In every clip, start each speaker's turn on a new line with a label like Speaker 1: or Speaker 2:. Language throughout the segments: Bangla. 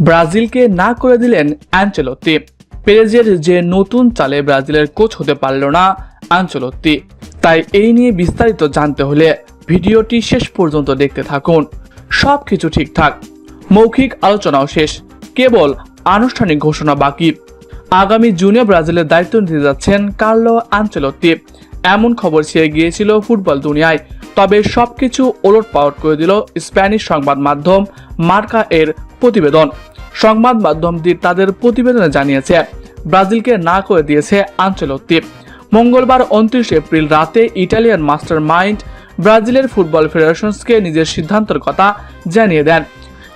Speaker 1: ব্রাজিলকে না করে দিলেন অ্যাঞ্চেলত্তি পেরেজের যে নতুন চালে ব্রাজিলের কোচ হতে পারল না আঞ্চলত্তি। তাই এই নিয়ে বিস্তারিত জানতে হলে ভিডিওটি শেষ পর্যন্ত দেখতে থাকুন। সব কিছু ঠিকঠাক। মৌখিক আলোচনাও শেষ। কেবল আনুষ্ঠানিক ঘোষণা বাকি। আগামী জুনে ব্রাজিলের দায়িত্ব নিতে যাচ্ছেন কার্লো আঞ্চলত্তি। এমন খবর ছেয়ে গিয়েছিল ফুটবল দুনিয়ায়। তবে সবকিছু ওলট পালট করে দিল স্প্যানিশ সংবাদ মাধ্যম মার্কা এর প্রতিবেদন। সংবাদ মাধ্যমটি তাদের প্রতিবেদনে জানিয়েছে, ব্রাজিলকে না করে দিয়েছে আঞ্চলত্তি মঙ্গলবার উনত্রিশ এপ্রিল রাতে ইটালিয়ান মাস্টার মাইন্ড ব্রাজিলের ফুটবল ফেডারেশনসকে নিজের সিদ্ধান্তের কথা জানিয়ে দেন।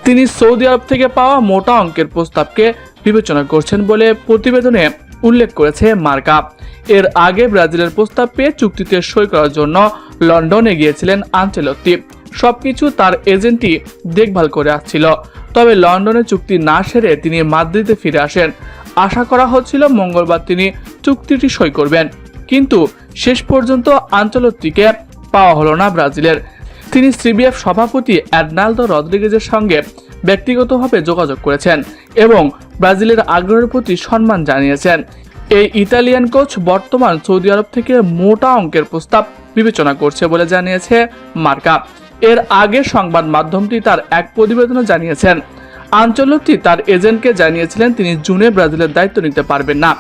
Speaker 1: তিনি সৌদি আরব থেকে পাওয়া মোটা অঙ্কের প্রস্তাবকে বিবেচনা করছেন বলে প্রতিবেদনে উল্লেখ করেছে মার্কা। এর আগে ব্রাজিলের প্রস্তাব পেয়ে চুক্তিতে সই করার জন্য লন্ডনে গিয়েছিলেন আঞ্চলত্তি সবকিছু তার এজেন্টই দেখভাল করে আসছিল। তবে লন্ডনে চুক্তি না সেরে তিনি মাদ্রিদে ফিরে আসেন। আশা করা হচ্ছিল মঙ্গলবার তিনি চুক্তিটি সই করবেন। কিন্তু শেষ পর্যন্ত আঞ্চলত্তিকে পাওয়া হলো না ব্রাজিলের। তিনি সিবিএফ সভাপতি অ্যাডনাল্দো রদ্রিগেজের সঙ্গে ব্যক্তিগতভাবে যোগাযোগ করেছেন এবং ব্রাজিলের আগ্রহের প্রতি সম্মান জানিয়েছেন। এই ইতালিয়ান কোচ বর্তমান সৌদি আরব থেকে মোটা অঙ্কের প্রস্তাব বিবেচনা করছে বলে জানিয়েছে মার্কা। এর আগে সংবাদ মাধ্যমটি তার এক প্রতিবেদনে জানিয়েছেন। আঞ্চলকটি তার এজেন্টকে জানিয়েছিলেন তিনি জুনে ব্রাজিলের দায়িত্ব নিতে পারবেন না।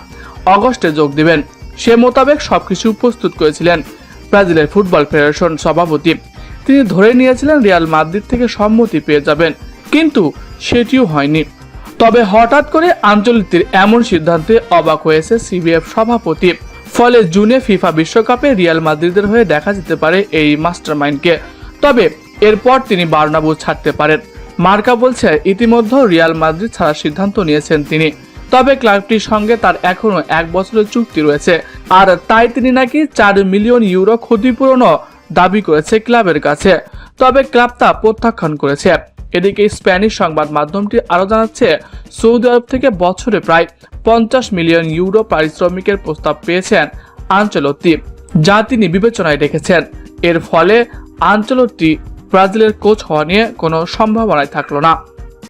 Speaker 1: অগস্টে যোগ দিবেন। সে মোতাবেক সবকিছু প্রস্তুত করেছিলেন ব্রাজিলের ফুটবল ফেডারেশন সভাপতি। তিনি ধরে নিয়েছিলেন রিয়াল মাদ্রিদ থেকে সম্মতি পেয়ে যাবেন, কিন্তু সেটিও হয়নি। তবে হঠাৎ করে আঞ্চলিকটির এমন সিদ্ধান্তে অবাক হয়েছে সিবিএফ সভাপতি। ফলে জুনে ফিফা বিশ্বকাপে রিয়াল মাদ্রিদের হয়ে দেখা যেতে পারে এই মাস্টারমাইন্ডকে। তবে এরপর তিনি বার্নাবু ছাড়তে পারেন। মার্কা বলছে, ইতিমধ্যে রিয়াল মাদ্রিদ ছাড়ার সিদ্ধান্ত নিয়েছেন তিনি। তবে ক্লাবটির সঙ্গে তার এখনও এক বছরের চুক্তি রয়েছে। আর তাই তিনি নাকি চার মিলিয়ন ইউরো ক্ষতিপূরণও দাবি করেছে ক্লাবের কাছে। তবে ক্লাব তা প্রত্যাখ্যান করেছে। এদিকে স্প্যানিশ সংবাদ মাধ্যমটি আরও জানাচ্ছে, সৌদি আরব থেকে বছরে প্রায় পঞ্চাশ মিলিয়ন ইউরো পারিশ্রমিকের প্রস্তাব পেয়েছেন আঞ্চলত্তি, যা তিনি বিবেচনায় রেখেছেন। এর ফলে আঞ্চলত্তি ব্রাজিলের কোচ হওয়া নিয়ে কোনো সম্ভাবনাই থাকল না।